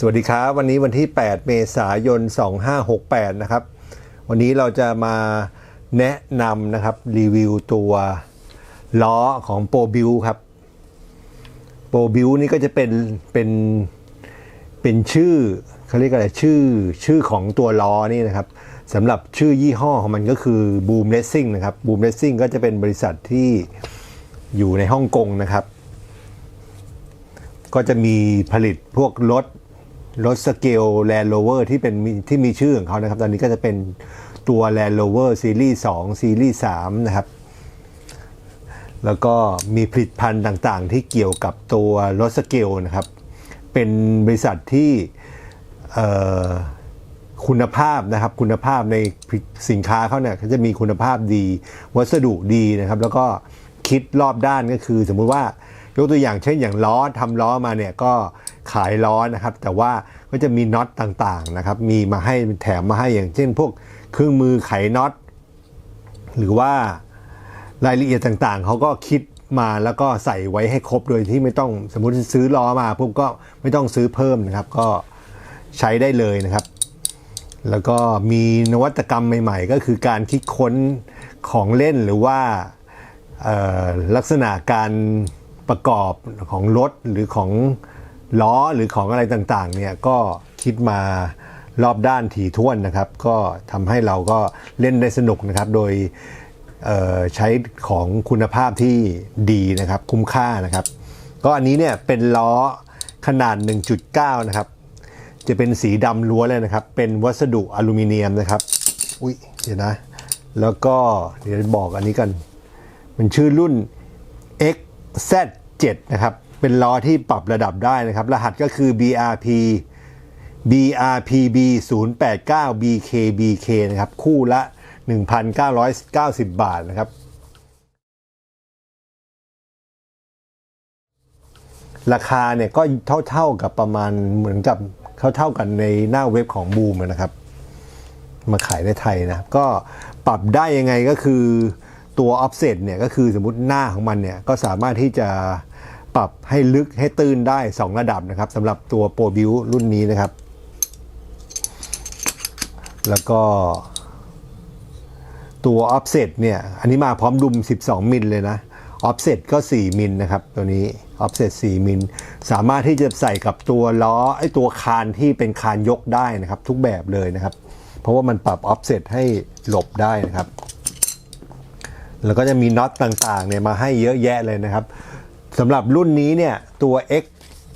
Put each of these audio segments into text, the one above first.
สวัสดีครับวันนี้วันที่ 8 เมษายน 2568 นะครับ วันนี้เราจะมาแนะนำนะครับรีวิวตัวล้อของโปรบิวครับโปรบิวนี่ก็จะเป็นเป็นเป็นชื่อเขาเรียกอะไรชื่อชื่อของตัวล้อนี่นะครับสำหรับชื่อยี่ห้อของมันก็คือ Boom Racing นะครับ Boom Racing ก็จะเป็นบริษัทที่อยู่ในฮ่องกงนะครับ ก็จะมีผลิตพวกรถ รถสเกลแลนด์โรเวอร์ที่เป็นที่มีชื่อของเขานะครับ ตอนนี้ก็จะเป็นตัว Land Rover ซีรีส์2ซีรีส์3นะครับ แล้วก็มีผลิตภัณฑ์ต่างๆ ที่เกี่ยวกับตัวรถสเกลนะครับ เป็นบริษัทที่คุณภาพนะครับ คุณภาพในสินค้าเขาเนี่ยเขาจะมีคุณภาพดี วัสดุดีนะครับ แล้วก็คิดรอบด้านก็คือ สมมุติว่า ยกตัวอย่างเช่นอย่างล้อทำล้อมาเนี่ยก็ขายล้อนะครับ แต่ว่าก็จะมีน็อตต่างๆนะครับ มีมาให้แถมมาให้อย่างเช่น พวกเครื่องมือไขน็อตหรือว่ารายละเอียดต่างๆเขาก็คิดมาแล้วก็ใส่ไว้ให้ครบโดยที่ไม่ต้องสมมติซื้อล้อมาปุ๊บก็ไม่ต้องซื้อเพิ่มนะครับ ก็ใช้ได้เลยนะครับ แล้วก็มีนวัตกรรมใหม่ ๆ ก็คือการคิดค้นของเล่นหรือว่าลักษณะการ ประกอบของรถหรือของล้อหรือของอะไรต่างๆเนี่ยก็คิดมารอบด้านถี่ถ้วนนะครับ ก็ทำให้เราก็เล่นได้สนุกนะครับ โดยใช้ของคุณภาพที่ดีนะครับ คุ้มค่านะครับ ก็อันนี้เนี่ยเป็นล้อขนาด 1.9 นะครับ จะเป็นสีดำล้วนเลยนะครับ เป็นวัสดุอลูมิเนียมนะครับ อุ้ยเดี๋ยวนะ แล้วก็เดี๋ยวบอกอันนี้กัน มันชื่อรุ่น 7 นะครับ เป็นล้อที่ปรับระดับได้นะครับ รหัสก็คือ BRP BRPB 089 BKBK นะครับ คู่ละ 1,990 บาทนะครับ ราคาเนี่ยก็เท่าๆกับประมาณเหมือนกับเท่ากันในหน้าเว็บของบูมนะครับ มาขายในไทยนะก็ปรับได้ยังไงก็คือตัว offset เนี่ยก็คือสมมติหน้าของมันเนี่ยก็สามารถที่จะ ปรับให้ลึกให้ตื้นได้ 2 ระดับนะครับสำหรับตัว Pro Build รุ่นนี้นะครับ แล้วก็ตัว offset เนี่ย อันนี้มาพร้อมดุม 12 มิลเลยนะ offset ก็ 4 มิลนะครับ ตัวนี้ offset 4มิลสามารถที่จะใส่กับตัวล้อไอ้ตัวคานที่เป็นคานยกได้นะครับ ทุกแบบเลยนะครับ เพราะว่ามันปรับ offset ให้หลบได้นะครับ แล้วก็จะมีน็อตต่างๆเนี่ยมาให้เยอะแยะเลยนะครับ สำหรับรุ่นนี้เนี่ยตัว X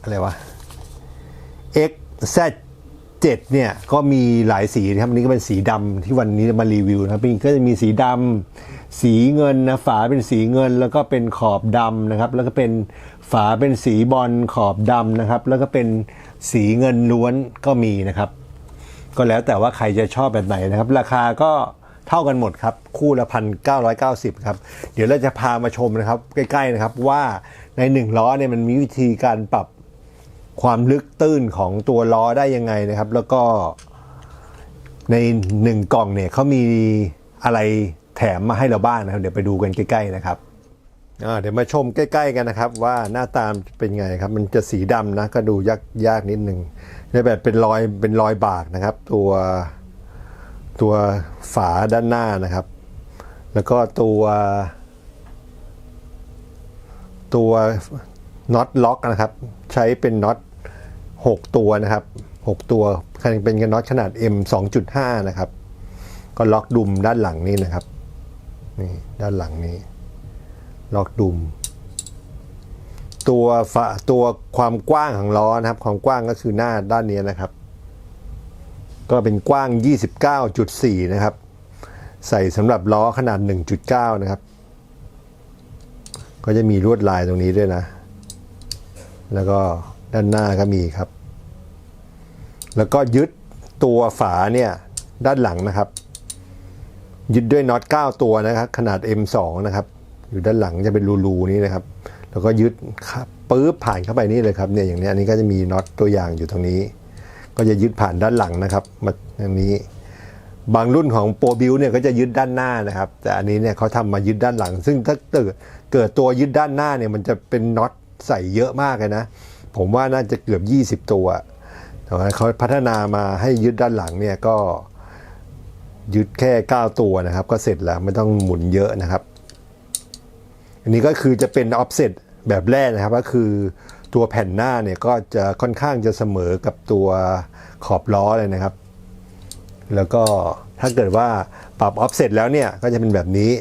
อะไรวะ XZ 7เนี่ยก็มีหลายสีนะครับนนี้ก็เป็นสีดำที่วันนี้มารีวิวนะครับก็จะมีสีดำสีเงินนะฝาเป็นสีเงิน แล้วก็เป็นขอบดำนะครับ แล้วก็เป็นฝาเป็นสีบอลขอบดำนะครับ แล้วก็เป็นสีเงินล้วนก็มีนะครับ ก็แล้วแต่ว่าใครจะชอบแบบไหนนะครับ ราคาก็เท่ากันหมดครับ คู่ละพันเก้าร้อยเก้าสิบครับ เดี๋ยวเราจะพามาชมนะครับ ใกล้ๆนะครับว่า ในหนึ่งล้อเนี่ยมันมีวิธีการปรับความลึกตื้นของตัวล้อได้ยังไงนะครับ แล้วก็ในหนึ่งกล่องเนี่ยเขามีอะไรแถมมาให้เราบ้างนะครับ เดี๋ยวไปดูกันใกล้ๆนะครับเดี๋ยวมาชมใกล้ ๆ กันนะครับ ว่าหน้าตามเป็นไงครับ มันจะสีดำนะก็ดูยากยากนิดหนึ่งในแบบเป็นรอยเป็นรอยบากนะครับ ตัวตัวฝาด้านหน้านะครับ แล้วก็ตัว ตัวน็อตล็อกนะครับ ใช้เป็นน็อต6 ตัวนะครับ 6 ตัวเป็นกันน็อตขนาด M 2.5 นะครับ ก็ล็อกดุมด้านหลังนี่นะครับนี่ด้านหลังนี้ ล็อกดุม ตัวฝาตัวความกว้างของล้อนะครับ ความกว้างก็คือหน้าด้านนี้นะครับ ก็เป็นกว้าง 29.4 นะครับ ใส่สำหรับล้อขนาด 1.9 นะครับ ก็จะมีลวดลายตรงนี้ด้วยนะ แล้วก็ด้านหน้าก็มีครับ แล้วก็ยึดตัวฝาเนี่ยด้านหลังนะครับ ยึดด้วยน็อต9ตัวนะครับ ขนาด M2 นะครับ อยู่ด้านหลังจะเป็นรูๆนี้นะครับ แล้วก็ยึดปื๊บผ่านเข้าไปนี่เลยครับเนี่ยอย่างนี้อันนี้ก็จะมีน็อตตัวอย่างอยู่ตรงนี้ ก็จะยึดผ่านด้านหลังนะครับมาอย่างนี้ บางรุ่นของโปรบิวเนี่ยก็จะยึดด้านหน้านะครับ แต่อันนี้เนี่ยเขาทำมายึดด้านหลัง ซึ่งถ้าเกิดเกิดตัวยึดด้านหน้าเนี่ยมันจะเป็นน็อตใส่เยอะมากเลยนะ ผมว่าน่าจะเกือบ 20 ตัวแต่ว่าเขาพัฒนามาให้ยึดด้านหลังเนี่ยก็ยึดแค่ 9 ตัวนะครับ ก็เสร็จแล้วไม่ต้องหมุนเยอะนะครับ อันนี้ก็คือจะเป็น offset แบบแรกนะครับ ก็คือตัวแผ่นหน้าเนี่ยก็จะค่อนข้างจะเสมอกับตัวขอบล้อเลยนะครับ แล้วก็ถ้าเกิดว่าปรับ offset แล้วเนี่ยก็จะเป็นแบบนี้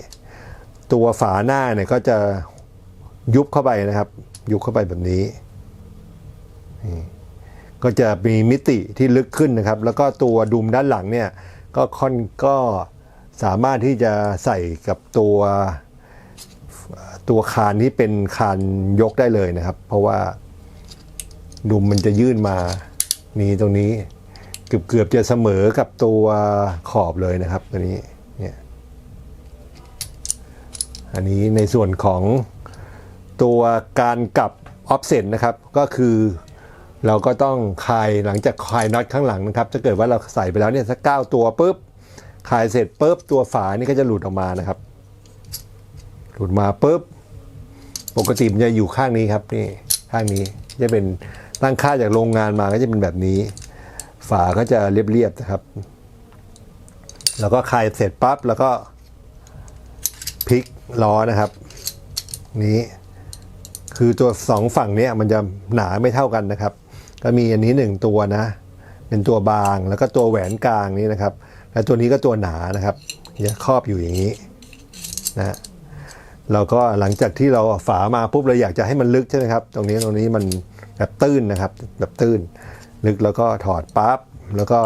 ตัวฝาหน้าเนี่ยก็จะยุบเข้าไปนะครับ ยุบเข้าไปแบบนี้ ก็จะมีมิติที่ลึกขึ้นนะครับ แล้วก็ตัวดุมด้านหลังเนี่ยก็ค่อนก็สามารถที่จะใส่กับตัวตัวคานที่เป็นคานยกได้เลยนะครับ เพราะว่าดุมมันจะยื่นมานี่ตรงนี้ เกือบเกือบจะเสมอกับตัวขอบเลยนะครับตัวนี้เนี่ยอันนี้ในส่วนของตัวการกลับ offset นะครับก็คือเราก็ต้องคลายหลังจากคลายน็อตข้างหลังนะครับถ้าเกิดว่าเราใส่ไปแล้วเนี่ยสักเก้าตัวปุ๊บคลายเสร็จปุ๊บตัวฝานี่ก็จะหลุดออกมานะครับ หลุดมาปุ๊บปกติมันจะอยู่ข้างนี้ครับนี่ข้างนี้จะเป็นตั้งค่าจากโรงงานมาก็จะเป็นแบบนี้ ฝาก็จะเรียบๆนะครับ แล้วก็คลายเสร็จปั๊บแล้วก็พลิกล้อนะครับ นี้คือตัวสองฝั่งเนี้ยมันจะหนาไม่เท่ากันนะครับ ก็มีอันนี้หนึ่งตัวนะ เป็นตัวบางแล้วก็ตัวแหวนกลางนี้นะครับ แล้วตัวนี้ก็ตัวหนานะครับจะครอบอยู่อย่างนี้นะเราก็หลังจากที่เราฝามาปุ๊บเราอยากจะให้มันลึกใช่ไหมครับ ตรงนี้ตรงนี้มันแบบตื้นนะครับ แบบตื้น ลึกแล้วก็ถอดปั๊บแล้วก็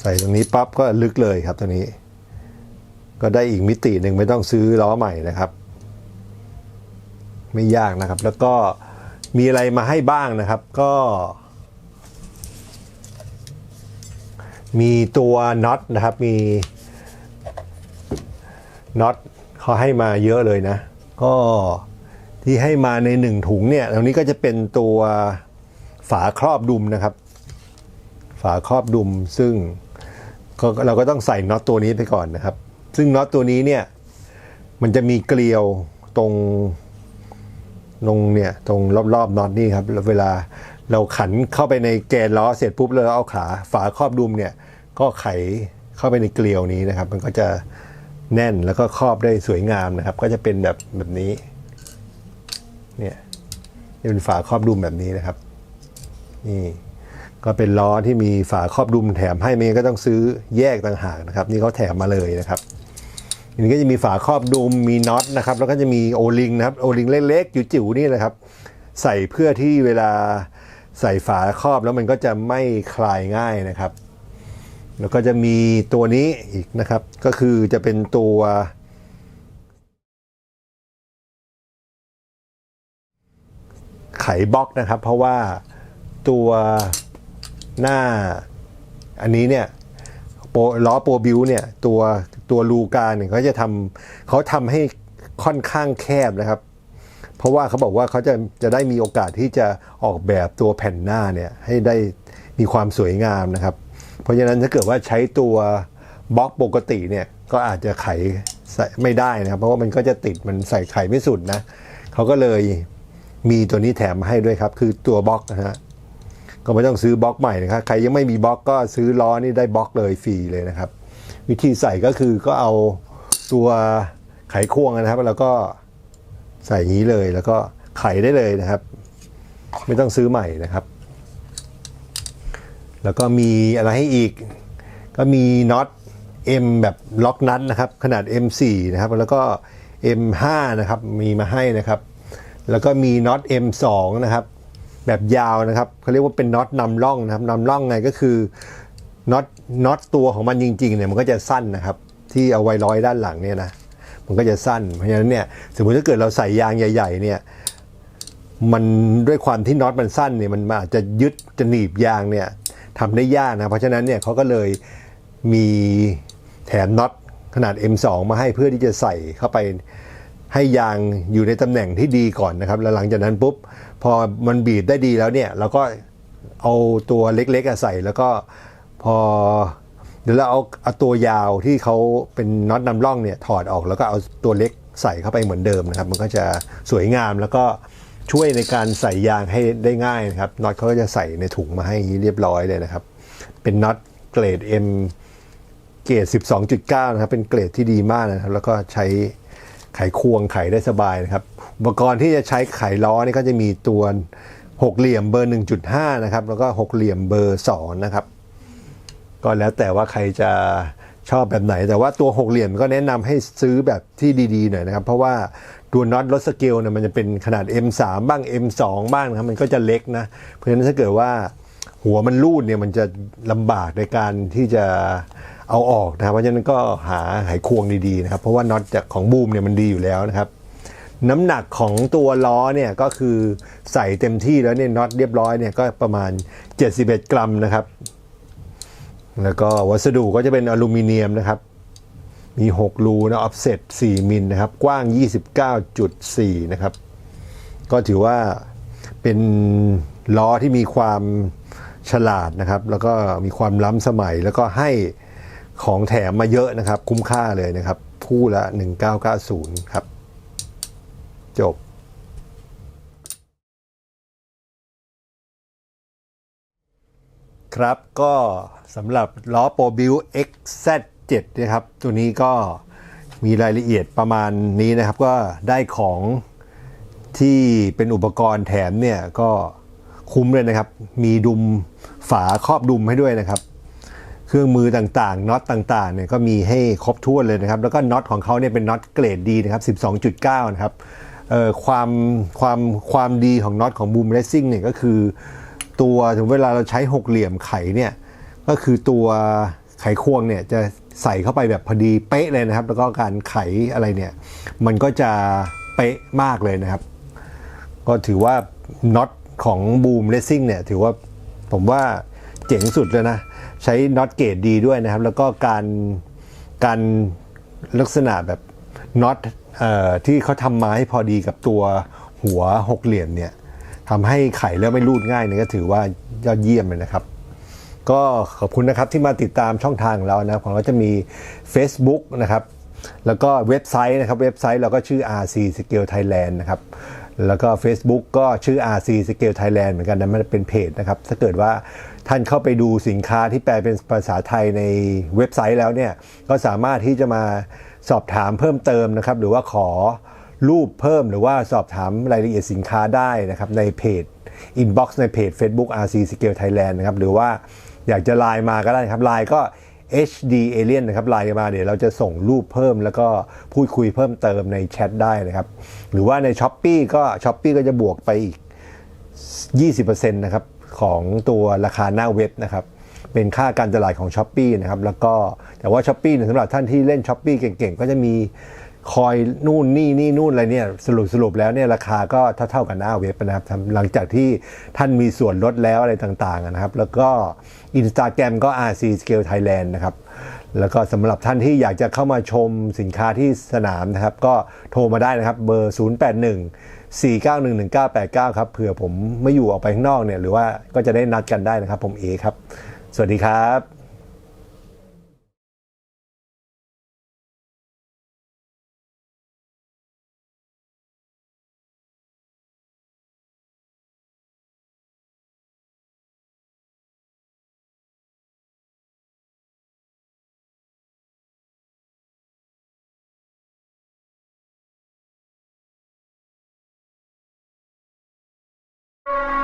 ใส่ตรงนี้ปั๊บก็ลึกเลยครับตัวนี้ ก็ได้อีกมิติหนึ่งไม่ต้องซื้อล้อใหม่นะครับ ไม่ยากนะครับ แล้วก็มีอะไรมาให้บ้างนะครับ ก็ มีตัวน็อตนะครับมีน็อตเขาให้มาเยอะเลยนะ ก็ ที่ให้มาในหนึ่งถุงเนี่ยตรงนี้ก็จะเป็นตัวฝาครอบดุมนะครับ ฝาครอบดุมซึ่งเราก็ต้องใส่น็อตตัวนี้ไปก่อนนะครับ ซึ่งน็อตตัวนี้เนี่ยมันจะมีเกลียวตรงตรงเนี่ยตรงรอบๆน็อตนี่ครับเวลาเราขันเข้าไปในแกนล้อเสร็จปุ๊บแล้วเราเอาขาฝาครอบดุมเนี่ยก็ไขเข้าไปในเกลียวนี้นะครับ มันก็จะแน่นแล้วก็ครอบได้สวยงามนะครับ ก็จะเป็นแบบแบบนี้ เนี่ยนี่เป็นฝาครอบดุมแบบนี้นะครับ นี่ก็เป็นล้อที่มีฝาครอบดุมแถมให้ไม่งั้นก็ต้องซื้อแยกต่างหากนะครับ นี่เขาแถมมาเลยนะครับอันนี้ก็จะมีฝาครอบดุมมีน็อตนะครับ แล้วก็จะมีโอลิงนะครับโอลิงเล็กๆจิ๋วๆนี่นะครับ ใส่เพื่อที่เวลาใส่ฝาครอบแล้วมันก็จะไม่คลายง่ายนะครับ แล้วก็จะมีตัวนี้อีกนะครับ ก็คือจะเป็นตัว ไขบล็อกนะครับ เพราะว่าตัวหน้าอันนี้เนี่ยล้อโปรบิวเนี่ยตัวตัวลูกาเนี่ยเขาจะทำเขาทำให้ค่อนข้างแคบนะครับ เพราะว่าเขาบอกว่าเขาจะจะได้มีโอกาสที่จะออกแบบตัวแผ่นหน้าเนี่ยให้ได้มีความสวยงามนะครับ เพราะฉะนั้นถ้าเกิดว่าใช้ตัวบล็อกปกติเนี่ยก็อาจจะไขใส่ไม่ได้นะครับ เพราะว่ามันก็จะติดมันใส่ไขไม่สุดนะเขาก็เลย มีตัวนี้แถมมาให้ด้วยครับ คือตัวบล็อกนะฮะก็ไม่ต้องซื้อบล็อกใหม่นะครับ ใครยังไม่มีบล็อกก็ซื้อล้อนี่ได้บล็อกเลยฟรีเลยนะครับ วิธีใส่ก็คือก็เอาตัวไขควงนะครับ แล้วก็ใส่อย่างนี้เลย แล้วก็ไขได้เลยนะครับ ไม่ต้องซื้อใหม่นะครับ แล้วก็มีอะไรให้อีก ก็มีน็อต M แบบล็อกนัทนะครับ ขนาด M4 นะครับ แล้วก็ M5 นะครับ มีมาให้นะครับ แล้วก็มีน็อต M2 นะครับแบบยาวนะครับเขาเรียกว่าเป็นน็อตนำร่องนะครับนำร่องไงก็คือน็อตน็อตตัวของมันจริงๆเนี่ยมันก็จะสั้นนะครับ ที่เอาไว้ร้อยด้านหลังเนี่ยนะมันก็จะสั้น เพราะฉะนั้นเนี่ยสมมติถ้าเกิดเราใส่ยางใหญ่ ๆ เนี่ยมันด้วยความที่น็อตมันสั้นเนี่ยมันอาจจะยึดจะหนีบยางเนี่ยทำได้ยากนะเพราะฉะนั้นเนี่ยเขาก็เลยมีแถมน็อตขนาด M2 มาให้เพื่อที่จะใส่เข้าไป ให้ยางอยู่ในตำแหน่งที่ดีก่อนนะครับ แล้วหลังจากนั้นปุ๊บ พอมันบีบได้ดีแล้วเนี่ย เราก็เอาตัวเล็กๆใส่แล้วก็พอเดี๋ยวเราเอาเอาตัวยาวที่เขาเป็นน็อตนำร่องเนี่ยถอดออกแล้วก็เอาตัวเล็กใส่เข้าไปเหมือนเดิมนะครับ มันก็จะสวยงามแล้วก็ช่วยในการใส่ยางให้ได้ง่ายนะครับน็อตเขาก็จะใส่ในถุงมาให้เรียบร้อยเลยนะครับ เป็นน็อตเกรด M เกรด 12.9 นะครับ เป็นเกรดที่ดีมากนะครับ แล้วก็ใช้ ไขควงไขได้สบายนะครับ อุปกรณ์ที่จะใช้ไขล้อนี่ก็จะมีตัวหกเหลี่ยมเบอร์ 1.5 นะครับ แล้วก็หกเหลี่ยมเบอร์2นะครับ ก็แล้วแต่ว่าใครจะชอบแบบไหน แต่ว่าตัวหกเหลี่ยมก็แนะนำให้ซื้อแบบที่ดีๆหน่อยนะครับ เพราะว่าตัวน็อตรถสเกลเนี่ยมันจะเป็นขนาด M3 บ้าง M2 บ้างนะครับ มันก็จะเล็กนะ เพราะฉะนั้นถ้าเกิดว่า หัวมันรูดเนี่ยมันจะลำบากในการที่จะเอาออกนะครับเพราะฉะนั้นก็หาไขควงดีๆนะครับ เพราะว่าน็อตจากของบูมเนี่ยมันดีอยู่แล้วนะครับ น้ำหนักของตัวล้อเนี่ยก็คือใส่เต็มที่แล้วเนี่ยน็อตเรียบร้อยเนี่ยก็ประมาณ 71 กรัมนะครับ แล้วก็วัสดุก็จะเป็นอลูมิเนียมนะครับ มี 6 รูนะออฟเซ็ต4มิลนะครับ กว้าง 29.4 นะครับ ก็ถือว่าเป็นล้อที่มีความ ฉลาดนะครับ แล้วก็มีความล้ำสมัย แล้วก็ให้ของแถมมาเยอะนะครับ คุ้มค่าเลยนะครับ คู่ละ 1990 ครับ จบครับก็สำหรับล้อโปรบิว XZ7 นะครับ ตัวนี้ก็มีรายละเอียดประมาณนี้นะครับ ก็ได้ของที่เป็นอุปกรณ์แถมเนี่ยก็ คุ้มเลยนะครับ มีดุมฝาครอบดุมให้ด้วยนะครับ เครื่องมือต่างๆน็อตต่างๆเนี่ยก็มีให้ครบถ้วนเลยนะครับ แล้วก็น็อตของเขาเนี่ยเป็นน็อตเกรดดีนะครับ 12.9 นะครับความความความดีของน็อตของบูมเรซิ่งเนี่ยก็คือ ตัวถึงเวลาเราใช้หกเหลี่ยมไขเนี่ยก็คือตัวไขควงเนี่ยจะใส่เข้าไปแบบพอดีเป๊ะเลยนะครับ แล้วก็การไขอะไรเนี่ย มันก็จะเป๊ะมากเลยนะครับ ก็ถือว่าน็อต ของบูมเรซิ่งเนี่ยถือว่าผมว่าเจ๋งสุดเลยนะ ใช้น็อตเกรดดีด้วยนะครับ แล้วก็การการลักษณะแบบน็อตที่เขาทำมาให้พอดีกับตัวหัวหกเหลี่ยมเนี่ยทำให้ไขแล้วไม่รูดง่ายเนี่ยก็ถือว่ายอดเยี่ยมเลยนะครับ ก็ขอบคุณนะครับที่มาติดตามช่องทางของเรานะของเราจะมี Facebook นะครับ แล้วก็เว็บไซต์นะครับ เว็บไซต์เราก็ชื่อ RC Scale Thailand นะครับ แล้วก็ Facebook ก็ชื่อ RC Scale Thailand เหมือนกันนะมันเป็นเพจนะครับ ถ้าเกิดว่าท่านเข้าไปดูสินค้าที่แปลเป็นภาษาไทยในเว็บไซต์แล้วเนี่ย ก็สามารถที่จะมาสอบถามเพิ่มเติมนะครับ หรือว่าขอรูปเพิ่มหรือว่าสอบถามรายละเอียดสินค้าได้นะครับ ในเพจ inbox ในเพจ Facebook RC Scale Thailand นะครับ หรือว่าอยากจะไลน์มาก็ได้ครับไลน์ก็ HD Alien นะครับไลน์มาเดี๋ยวเราจะส่งรูปเพิ่มแล้วก็พูดคุยเพิ่มเติมในแชทได้นะครับ หรือว่าใน s h อ p e e ก็ s h อ p e e ก็จะบวกไปอีก 20%นะครับของตัวราคาหน้าเว็บนะครับเป็นค่าการตลาดของ s h อ p e e นะครับแล้วก็แต่ว่า s h อ p e e เนี่ยสำหรับท่านที่เล่น s h อ p e e เก่งๆ ก็จะมี คอยนู่นนี่นี่นู่นอะไรเนี่ยสรุปสรุปแล้วเนี่ยราคาก็เท่าๆกับหน้าเว็บนะครับหลังจากที่ท่านมีส่วนลดแล้วอะไรต่างๆนะครับ แล้วก็ Instagram ก็ RC Scale Thailand นะครับแล้วก็สำหรับท่านที่อยากจะเข้ามาชมสินค้าที่สนามนะครับ ก็โทรมาได้นะครับเบอร์ 081 4911989 ครับเผื่อผมไม่อยู่ออกไปข้างนอกเนี่ยหรือว่าก็จะได้นัดกันได้นะครับ ผมเอครับ สวัสดีครับ you.